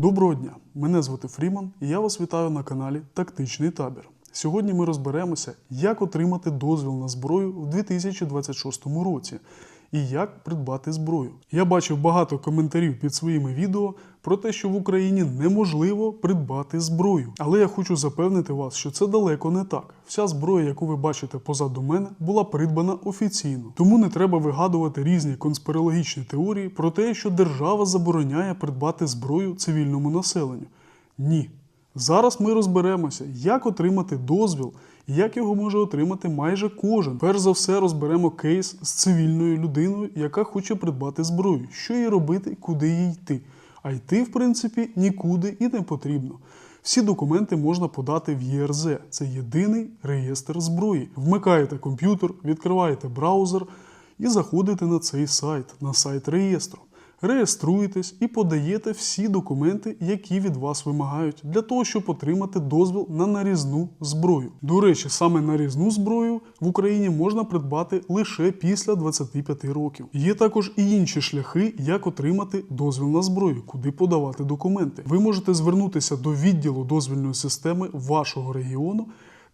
Доброго дня! Мене звати Фріман і я вас вітаю на каналі Тактичний табір. Сьогодні ми розберемося, як отримати дозвіл на зброю в 2026 році і як придбати зброю. Я бачив багато коментарів під своїми відео про те, що в Україні неможливо придбати зброю. Але я хочу запевнити вас, що це далеко не так. Вся зброя, яку ви бачите позаду мене, була придбана офіційно. Тому не треба вигадувати різні конспірологічні теорії про те, що держава забороняє придбати зброю цивільному населенню. Ні. Зараз ми розберемося, як отримати дозвіл як його може отримати майже кожен. Перш за все, розберемо кейс з цивільною людиною, яка хоче придбати зброю, що їй робити, куди їй йти. А йти, в принципі, нікуди і не потрібно. Всі документи можна подати в ЄРЗ. Це єдиний реєстр зброї. Вмикаєте комп'ютер, відкриваєте браузер і заходите на цей сайт, на сайт реєстру. Реєструєтесь і подаєте всі документи, які від вас вимагають, для того, щоб отримати дозвіл на нарізну зброю. До речі, саме нарізну зброю в Україні можна придбати лише після 25 років. Є також і інші шляхи, як отримати дозвіл на зброю, куди подавати документи. Ви можете звернутися до відділу дозвільної системи вашого регіону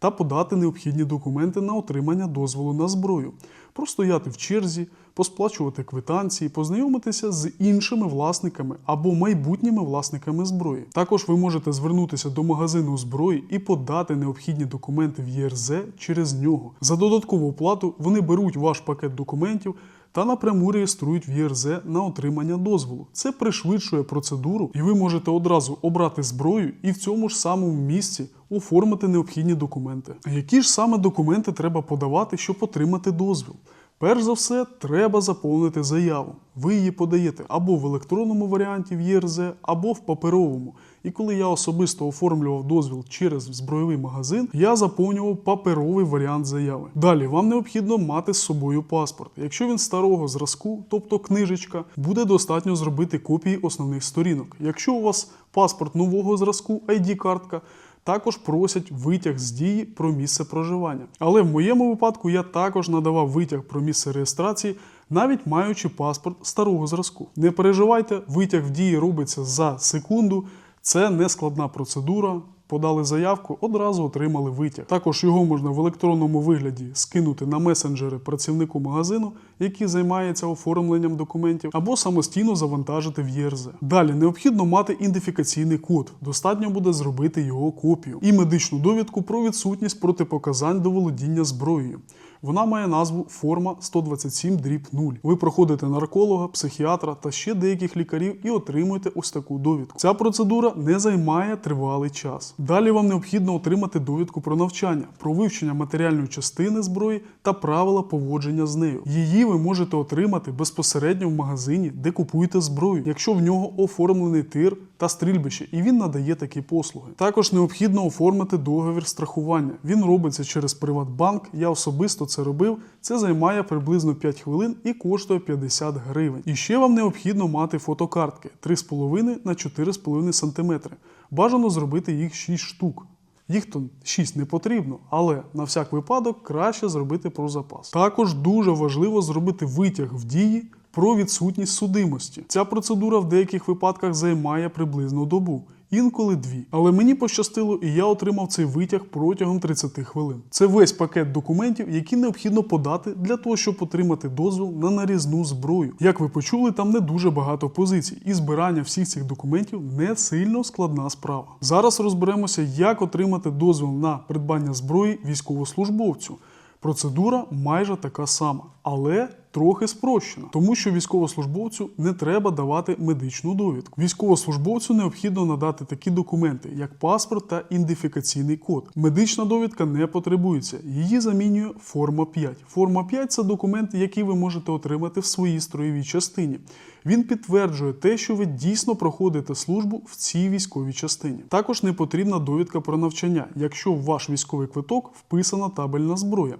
та подати необхідні документи на отримання дозволу на зброю, простояти в черзі, посплачувати квитанції, познайомитися з іншими власниками або майбутніми власниками зброї. Також ви можете звернутися до магазину зброї і подати необхідні документи в ЄРЗ через нього. За додаткову плату вони беруть ваш пакет документів. Та напряму реєструють в ЄРЗ на отримання дозволу. Це пришвидшує процедуру, і ви можете одразу обрати зброю і в цьому ж самому місці оформити необхідні документи. Які ж саме документи треба подавати, щоб отримати дозвіл? Перш за все, треба заповнити заяву. Ви її подаєте або в електронному варіанті в ЄРЗ, або в паперовому. І коли я особисто оформлював дозвіл через збройовий магазин, я заповнював паперовий варіант заяви. Далі вам необхідно мати з собою паспорт. Якщо він старого зразку, тобто книжечка, буде достатньо зробити копії основних сторінок. Якщо у вас паспорт нового зразку, ID-картка, також просять витяг з дії про місце проживання. Але в моєму випадку я також надавав витяг про місце реєстрації, навіть маючи паспорт старого зразку. Не переживайте, витяг в дії робиться за секунду. Це не складна процедура. Подали заявку, одразу отримали витяг. Також його можна в електронному вигляді скинути на месенджери працівнику магазину, який займається оформленням документів, або самостійно завантажити в ЄРЗ. Далі необхідно мати ідентифікаційний код. Достатньо буде зробити його копію і медичну довідку про відсутність протипоказань до володіння зброєю. Вона має назву форма 127 дріб 0. Ви проходите нарколога, психіатра та ще деяких лікарів і отримуєте ось таку довідку. Ця процедура не займає тривалий час. Далі вам необхідно отримати довідку про навчання, про вивчення матеріальної частини зброї та правила поводження з нею. Її ви можете отримати безпосередньо в магазині, де купуєте зброю, якщо в нього оформлений тир та стрільбище, і він надає такі послуги. Також необхідно оформити договір страхування. Він робиться через Приватбанк. Я особисто це робив. Це займає приблизно 5 хвилин і коштує 50 гривень. І ще вам необхідно мати фотокартки 3,5 на 4,5 см. Бажано зробити їх 6 штук. Їх то 6 не потрібно, але на всяк випадок краще зробити про запас. Також дуже важливо зробити витяг в дії про відсутність судимості. Ця процедура в деяких випадках займає приблизно добу. Інколи дві. Але мені пощастило, і я отримав цей витяг протягом 30 хвилин. Це весь пакет документів, які необхідно подати для того, щоб отримати дозвіл на нарізну зброю. Як ви почули, там не дуже багато позицій, і збирання всіх цих документів не сильно складна справа. Зараз розберемося, як отримати дозвіл на придбання зброї військовослужбовцю. Процедура майже така сама, але трохи спрощена, тому що військовослужбовцю не треба давати медичну довідку. Військовослужбовцю необхідно надати такі документи, як паспорт та ідентифікаційний код. Медична довідка не потребується, її замінює форма 5. Форма 5 це документ, який ви можете отримати в своїй строєвій частині. Він підтверджує те, що ви дійсно проходите службу в цій військовій частині. Також не потрібна довідка про навчання, якщо в ваш військовий квиток вписана табельна зброя.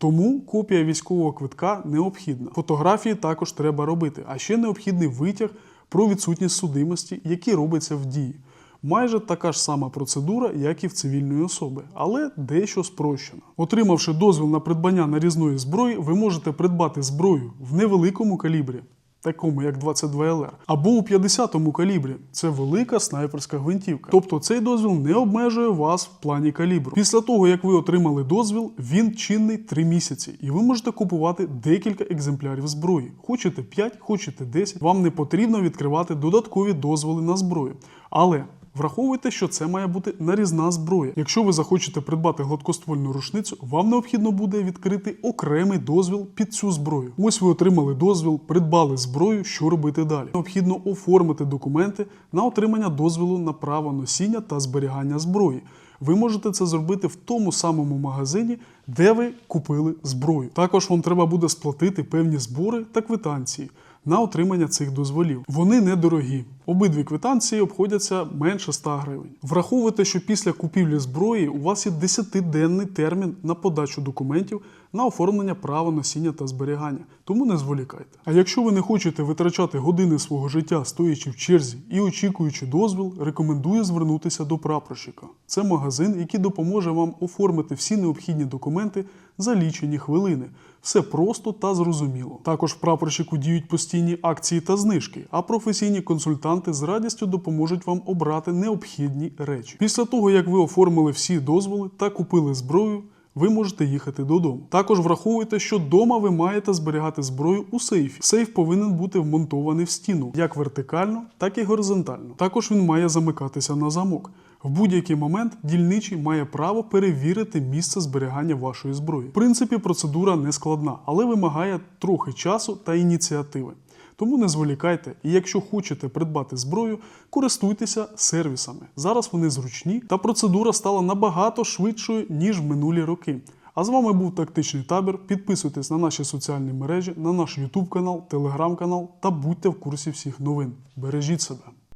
Тому копія військового квитка необхідна. Фотографії також треба робити, а ще необхідний витяг про відсутність судимості, який робиться в дії. Майже така ж сама процедура, як і в цивільної особи, але дещо спрощена. Отримавши дозвіл на придбання нарізної зброї, ви можете придбати зброю в невеликому калібрі. Такому як 22ЛР, або у 50-му калібрі. Це велика снайперська гвинтівка. Тобто цей дозвіл не обмежує вас в плані калібру. Після того, як ви отримали дозвіл, він чинний 3 місяці, і ви можете купувати декілька екземплярів зброї. Хочете 5, хочете 10. Вам не потрібно відкривати додаткові дозволи на зброю. Але Враховуйте, що це має бути нарізна зброя. Якщо ви захочете придбати гладкоствольну рушницю, вам необхідно буде відкрити окремий дозвіл під цю зброю. Ось ви отримали дозвіл, придбали зброю. Що робити далі? Необхідно оформити документи на отримання дозволу на право носіння та зберігання зброї. Ви можете це зробити в тому самому магазині, де ви купили зброю. Також вам треба буде сплатити певні збори та квитанції на отримання цих дозволів. Вони недорогі. Обидві квитанції обходяться менше 100 гривень. Враховуйте, що після купівлі зброї у вас є 10-денний термін на подачу документів на оформлення права носіння та зберігання, тому не зволікайте. А якщо ви не хочете витрачати години свого життя, стоячи в черзі і очікуючи дозвіл, рекомендую звернутися до прапорщика. Це магазин, який допоможе вам оформити всі необхідні документи за лічені хвилини. Все просто та зрозуміло. Також в прапорщику діють постійні акції та знижки, а професійні консультанти з радістю допоможуть вам обрати необхідні речі. Після того, як ви оформили всі дозволи та купили зброю. Ви можете їхати додому. Також враховуйте, що вдома ви маєте зберігати зброю у сейфі. Сейф повинен бути вмонтований в стіну як вертикально, так і горизонтально. Також він має замикатися на замок. В будь-який момент дільничий має право перевірити місце зберігання вашої зброї. В принципі, процедура не складна, але вимагає трохи часу та ініціативи. Тому не зволікайте, і якщо хочете придбати зброю, користуйтеся сервісами. Зараз вони зручні, та процедура стала набагато швидшою ніж в минулі роки. А з вами був тактичний табір. Підписуйтесь на наші соціальні мережі, на наш YouTube канал, телеграм канал та будьте в курсі всіх новин. Бережіть себе.